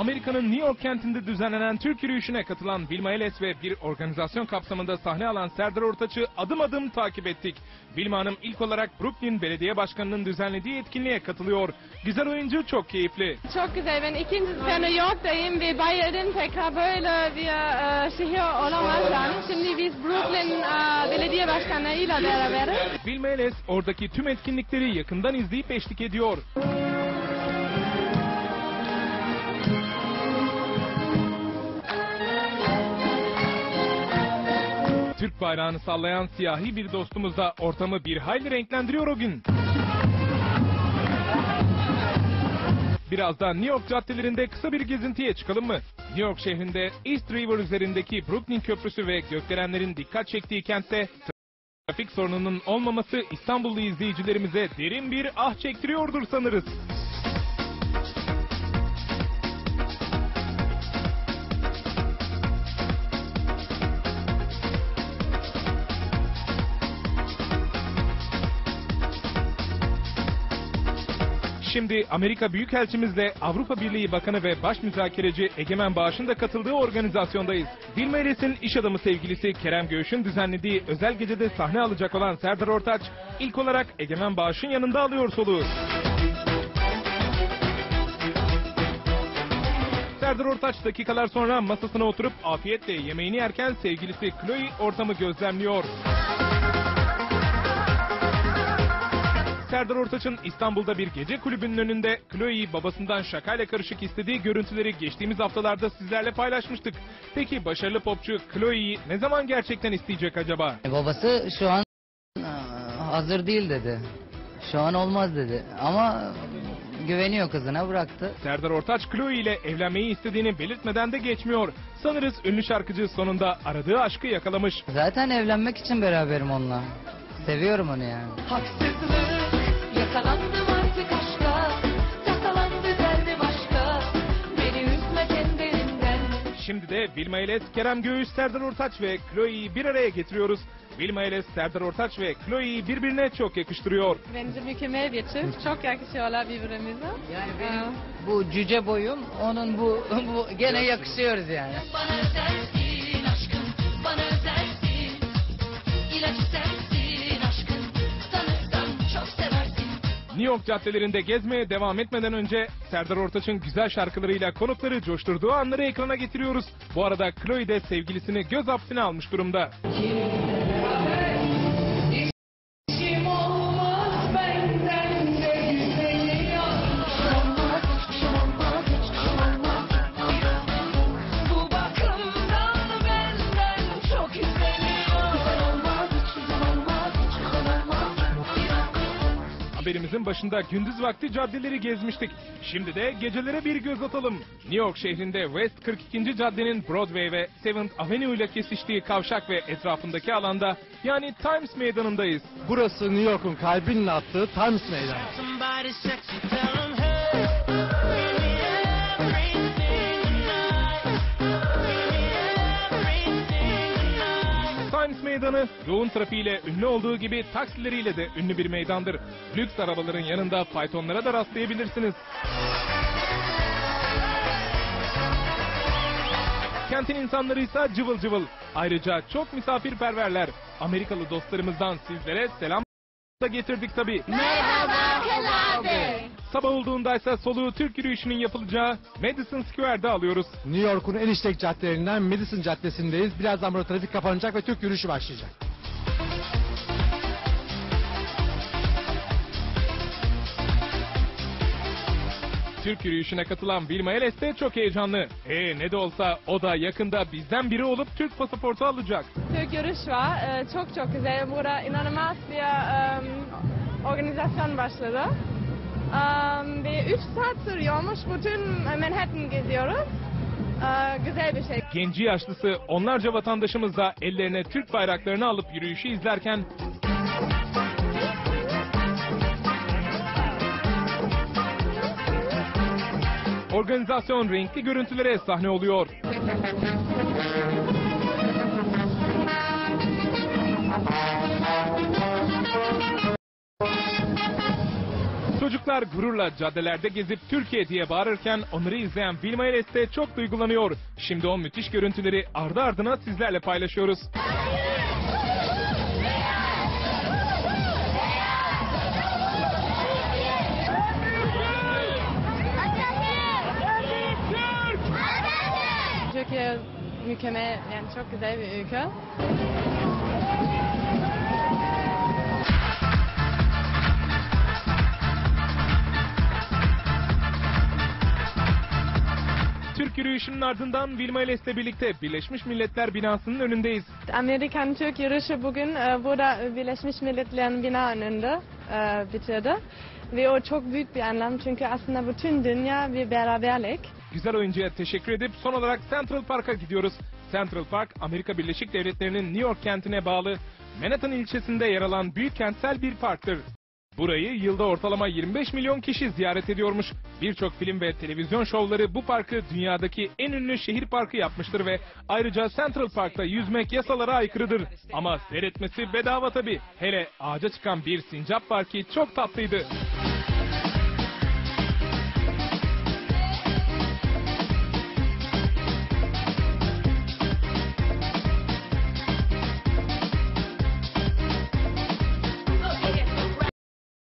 Amerika'nın New York kentinde düzenlenen Türk yürüyüşüne katılan Vilma Eles ve bir organizasyon kapsamında sahne alan Serdar Ortaç'ı adım adım takip ettik. Vilma Hanım ilk olarak Brooklyn Belediye Başkanı'nın düzenlediği etkinliğe katılıyor. Güzel oyuncu çok keyifli. Çok güzel. Ben ikinci defa New York'tayım ve Bayern'in tekrar böyle bir e, şehir olamaz yani. Şimdi biz Brooklyn e, Belediye Başkanı'yla beraberiz. Vilma Eles oradaki tüm etkinlikleri yakından izleyip eşlik ediyor. Türk bayrağını sallayan siyahi bir dostumuz da ortamı bir hayli renklendiriyor o gün. Birazdan New York caddelerinde kısa bir gezintiye çıkalım mı? New York şehrinde East River üzerindeki Brooklyn Köprüsü ve gökdelenlerin dikkat çektiği kentte trafik sorununun olmaması İstanbullu izleyicilerimize derin bir ah çektiriyordur sanırız. Şimdi Amerika Büyükelçimizle Avrupa Birliği Bakanı ve Baş Müzakereci Egemen Bağış'ın da katıldığı organizasyondayız. Dilma Eres'in iş adamı sevgilisi Kerem Göğüş'ün düzenlediği özel gecede sahne alacak olan Serdar Ortaç, ilk olarak Egemen Bağış'ın yanında alıyor soluğu. Serdar Ortaç dakikalar sonra masasına oturup afiyetle yemeğini yerken sevgilisi Chloe ortamı gözlemliyor. Serdar Ortaç'ın İstanbul'da bir gece kulübünün önünde Chloe'yi babasından şakayla karışık istediği görüntüleri geçtiğimiz haftalarda sizlerle paylaşmıştık. Peki başarılı popçu Chloe'yi ne zaman gerçekten isteyecek acaba? E, Babası şu an e, hazır değil dedi. Şu an olmaz dedi. Ama güveniyor kızına bıraktı. Serdar Ortaç Chloe ile evlenmeyi istediğini belirtmeden de geçmiyor. Sanırız ünlü şarkıcı sonunda aradığı aşkı yakalamış. Zaten evlenmek için beraberim onunla. Seviyorum onu yani. Haksızlık yakalandım artık aşka Tasalandı derdi başka Beni üzme kendi elimden Şimdi de Vilma Eles, Kerem Göğüs, Serdar Ortaç ve Chloe'yi bir araya getiriyoruz. Vilma Eles, Serdar Ortaç ve Chloe'yi birbirine çok yakıştırıyor. Bence mükemmel bir çift. Çok yakışıyorlar birbirimize. Yani benim bu cüce boyum onun bu, bu gene yakışıyoruz yani. Bana özelsin aşkım Bana özelsin İlacı sensin New York caddelerinde gezmeye devam etmeden önce Serdar Ortaç'ın güzel şarkılarıyla konukları coşturduğu anları ekrana getiriyoruz. Bu arada Chloe de sevgilisini göz hapsine almış durumda. İşim Haberimizin başında gündüz vakti caddeleri gezmiştik. Şimdi de gecelere bir göz atalım. New York şehrinde West 42. caddenin Broadway ve 7th Avenue ile kesiştiği kavşak ve etrafındaki alanda yani Times Meydanı'ndayız. Burası New York'un kalbinin attığı Times Meydanı. Meydanı yoğun trafiğiyle ünlü olduğu gibi taksileriyle de ünlü bir meydandır. Lüks arabaların yanında faytonlara da rastlayabilirsiniz. Kentin insanları ise cıvıl cıvıl. Ayrıca çok misafirperverler. Amerikalı dostlarımızdan sizlere selam da getirdik tabi. Merhaba Sabah olduğundaysa soluğu Türk yürüyüşünün yapılacağı Madison Square'da alıyoruz. New York'un en işlek caddelerinden Madison Caddesi'ndeyiz. Birazdan burada trafik kapanacak ve Türk yürüyüşü başlayacak. Türk yürüyüşüne katılan Vilma Eles de çok heyecanlı. E ne de olsa o da yakında bizden biri olup Türk pasaportu alacak. Türk yürüyüş var. Ee, çok çok güzel. Burada inanılmaz bir em, organizasyon başladı. Em, ve 3 saat sürüyormuş. Bütün Manhattan geziyoruz. Ee, güzel bir şey. Genci yaşlısı onlarca vatandaşımız da ellerine Türk bayraklarını alıp yürüyüşü izlerken Organizasyon renkli görüntülere sahne oluyor. Çocuklar gururla caddelerde gezip Türkiye diye bağırırken onları izleyen Vilma Eres de çok duygulanıyor. Şimdi o müthiş görüntüleri ardı ardına sizlerle paylaşıyoruz. Türkiye mükemmel, yani çok güzel bir ülke. Yürüyüşünün ardından Vilma Eres'le birlikte Birleşmiş Milletler binasının önündeyiz. Amerikan Türk yürüyüşü bugün e, burada Birleşmiş Milletler'in bina önünde e, bitirdi. Ve o çok büyük bir anlam çünkü aslında bütün dünya bir beraberlik. Güzel oyuncuya teşekkür edip son olarak Central Park'a gidiyoruz. Central Park, Amerika Birleşik Devletleri'nin New York kentine bağlı Manhattan ilçesinde yer alan büyük kentsel bir parktır. Burayı yılda ortalama 25 milyon kişi ziyaret ediyormuş. Birçok film ve televizyon şovları bu parkı dünyadaki en ünlü şehir parkı yapmıştır ve ayrıca Central Park'ta yüzmek yasalara aykırıdır. Ama seyretmesi bedava tabi. Hele ağaca çıkan bir sincap var ki çok tatlıydı.